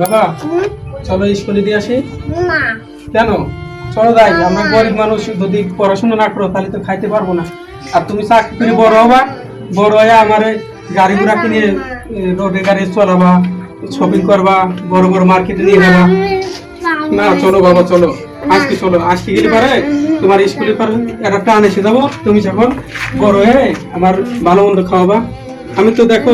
বাবা চলো স্কুলে দিয়ে আসি। না। কেন? চলো যাই আমরা গরিব মানুষ যদি পড়াশোনা না করো তাহলে তো খাইতে পারব না। আর তুমি চাকরি করে বড় হবা বড় হয়ে আমার গাড়ি ঘোড়া কিনে রোডে গাড়ি চলাবা শপিং করবা বড় বড় মার্কেটে নিয়ে যাবা। না চলো বাবা চলো। আজকে চলো আজকে গেলে পারে তোমার স্কুলে পারে একটা প্ল্যান এসে যাব। তুমি যখন বড় হয়ে আমার ভালো মন্দ খাওয়াবা। আমি তো দেখো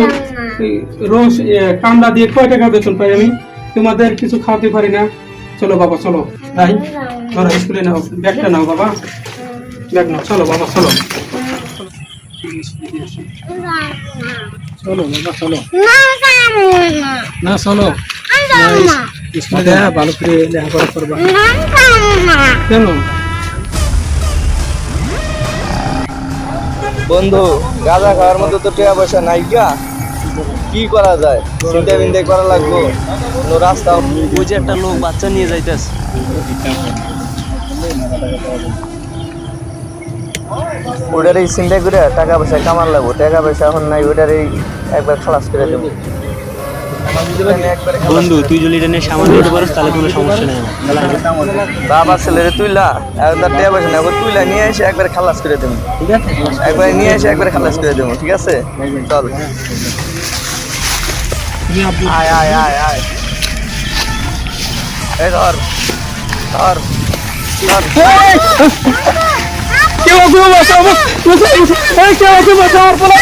রোজ এ, কামলা দিয়ে কয় টাকা বেতন পাই আমি? তোমাদের কিছু খাওয়াতে পারি না। চলো বাবা, চলো। তাই ধরো, স্কুলে নাও। ব্যাগটা নাও বাবা। ব্যাগ নাও। চলো বাবা, চলো। চলো বাবা, চলো। না, চলো। ভালো করে লেখাপড়া করবা। কেন? বন্ধু, গাঁজা খাওয়ার মতো তো টাকা পয়সা নাই গা। কি করা যায়? চিন্তা বিন্তা করা লাগবো। রাস্তা ওই যে একটা লোক বাচ্চা নিয়ে যাইতেছে। ওটারই চিন্তা করে টাকা পয়সা কামার লাগবো। টাকা পয়সা এখন নাই ওটারই একবার খালাস করে দেবো। বন্ধু তুই যদি এটা নিয়ে সামান্য দিতে পারিস তাহলে কোনো সমস্যা নেই বাবা ছেলেরে তুইলা একবার টাকা পয়সা না তুইলা নিয়ে এসে একবার খালাস করে দেবো। ঠিক আছে? একবার নিয়ে এসে একবার খালাস করে দেবো ঠিক আছে? চল। আয় আয় আয় আয় এই ধর ধর কেউ আছে বাঁচাও এই কেউ আছে বাঁচাও আর বলো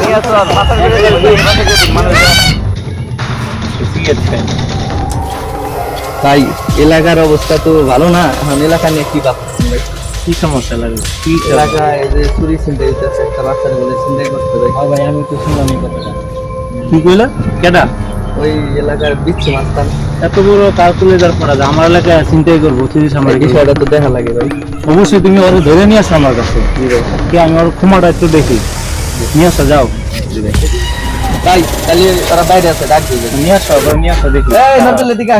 নিয়ে চল মাথা করে দে, মাথা করে দে, মানুষ তাই এলাকার অবস্থা তো ভালো না এখন এলাকা নিয়ে কি ভাবছেন? ভাই কি সমস্যা লাগে? কি এলাকায় এই যে চুরি চিন্তা হইতেছে একটা বাচ্চার বলে চিন্তাই করতে ভাই ভাই আমি তো শুনলাম এই কথাটা। কি কইলা? কেডা? ওই এলাকার বিচ্ছু মাস্তান এত বড় ক্যালকুলেটর করা যায়? আমার এলাকায় চিন্তাই করব তুই আমার বিষয়টা তো দেখা লাগে ভাই। অবশ্যই তুমি ওরে ধরে নিয়ে আসো আমার কাছে। কি আমি ওর ক্ষমাটা একটু দেখি। নিয়ে আসো যাও। তাই তাহলে তারা বাইরে আছে ডাক দিবে। নিয়ে আসো নিয়ে আসো দেখি। এই দিকে।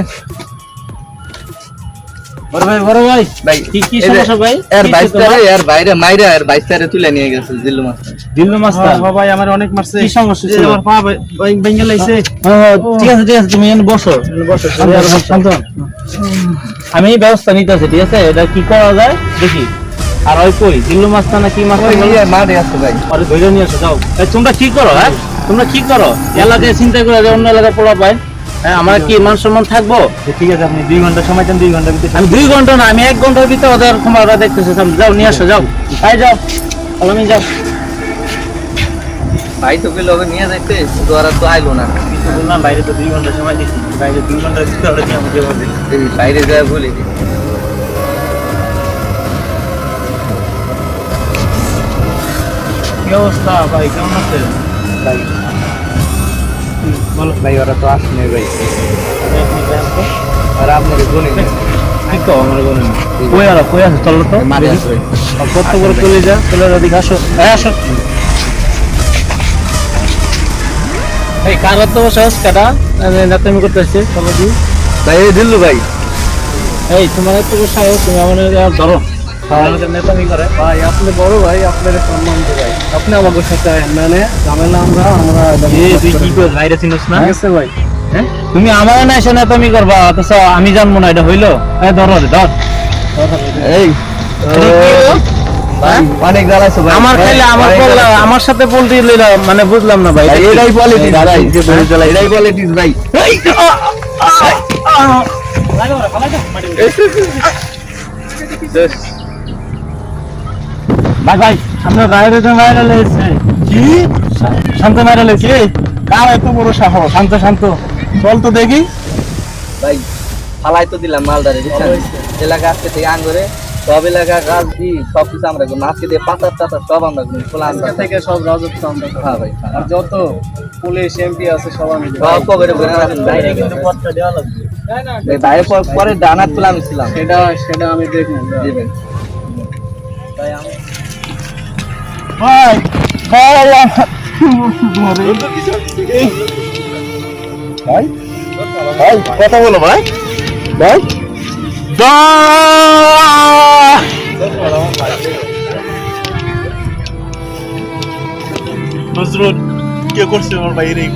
বড় ভাই বড় ভাই ভাই কি কি সমস্যা ভাই? এর কি বাইশটারে এর বাইরে মাইরা এর বাইশটারে তুলে নিয়ে গেছে জিল্লু মাস্টার। দিল্লু মাস্টার? বাবা আমার অনেক মারছে। কি সমস্যা ছিল? আমার পা ভেঙে লাইছে। হ্যাঁ, ঠিক আছে ঠিক আছে তুমি এখানে বসো। বসো শান্ত আমি এই ব্যবস্থা নিতেছি ঠিক আছে? এটা কি করা যায়? দেখি। আর ওই কই? দিল্লু মাস্তা না কি মাস্তা নিয়ে মাঠে আছে ভাই। আরে নিয়ে আসো যাও। এই, তোমরা কি করো হ্যাঁ? তোমরা কি করো? এলাকায় চিন্তা করে অন্য এলাকায় পড়া পায়। আমার কি মান সম্মান থাকব? ঠিক আছে আপনি দুই ঘণ্টা সময় দেন দুই ঘণ্টা ভিতরে আমি দুই ঘণ্টা না আমি এক ঘণ্টার ভিতরে ওদের ক্ষমতা দেখতেছি। যাও নিয়ে আসো যাও। তাই যাও আলামিন যাও। ভাই তোকে লগে নিয়ে যাইতে তো আর তো আইলো না। কিছু বললাম বাইরে তো দুই ঘণ্টা সময় দিচ্ছি। বাইরে দুই ঘণ্টার ভিতরে ওরা কি আমাকে বলবে এই বাইরে যায় বলি কি অবস্থা ভাই? কেমন আছেন? ভাই বলো ভাই ওরা তো আসনে ভাই। আপনার গুনি কি কো আমার বলেন কই আর কই আছে? চলো তো। মাঠে আছে কত করে চলে যা। চলে যা দিকে আসো। এই আসো। এই কার তো সহজ কাটা? নাতামি করতে আসছে চলো ভাই এই দিল্লু ভাই। এই তোমার এত সাহস তুমি আমাদের আর ধরো। আমাদের নেতামি করে। ভাই আপনি বড় ভাই আপনার সম্মান তো ভাই। আপনি সাথে মানে ঝামেলা আমরা আমরা তুই কি করে বাইরে চিনিস না? ভাই। হ্যাঁ? তুমি আমার না এসে নেতামি করবা অথচ আমি জানব না এটা হইল। এই ধরো ধর এই অনেক জ্বালাইছো ভাই। আমার খাইলে আমার বললা আমার সাথে লইলা মানে বুঝলাম না ভাই? এটাই এই ভাই। এটাই পলিটিক্স ভাই। লাগো লাগো, মাটি। ভাই ভাই আমরা বাইরে তো বাইরে লেগেছে কি? শান্ত বাইরে লেগেছে কার এত বড় সাহস? শান্ত শান্ত। বল তো দেখি। ভাই ফালাই তো দিলাম মালদারে বুঝছেন? এলাকা আজকে থেকে আঙ্গরে সব এলাকা গাছ দি সব কিছু আমরা করব। আজকে থেকে পাতার টাতার সব আমরা করব খোলা আমরা থেকে সব রাজত্ব আমরা। হ্যাঁ ভাই। আর যত পুলিশ এমপি আছে সব আমি। সব পকেটে ভরে রাখেন বাইরে কিন্তু পথটা দেওয়া লাগবে এই ভাইয়ের পর- পরে ডানার তুলে আমি ছিলাম। সেটা সেটা আমি দেখব। দিবেন। ভাই ভাই ভাই কথা বলো ভাই। ভাই। নজরুল কে করছে আমার বাইরে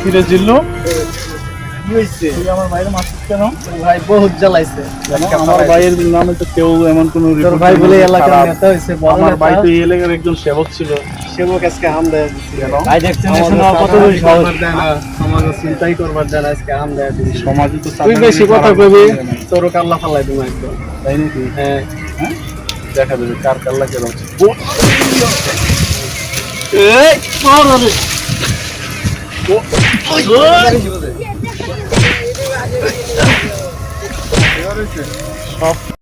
কিরে জিল্লু? আমার ভাইয়ের মাসুদ কেন? ভাই বহুত জ্বালাইছে। আমার ভাইয়ের নামে তো কেউ এমন কোন তোর ভাই বলে এলাকার নেতা হয়েছে আমার ভাই তো এই এলাকার একজন সেবক ছিল। সেবক আজকে হাম দেয় ভাই দেখছেন কত বড় সাহস। সমাজ চিন্তাই করবার দেয় না, আজকে আম দেয় দিচ্ছে। সমাজে তো তুই বেশি কথা কবি তোর কাল্লা ফালাই তুমি একদম। তাই নাকি? হ্যাঁ। দেখা যাবে কার কাল্লা কেন সব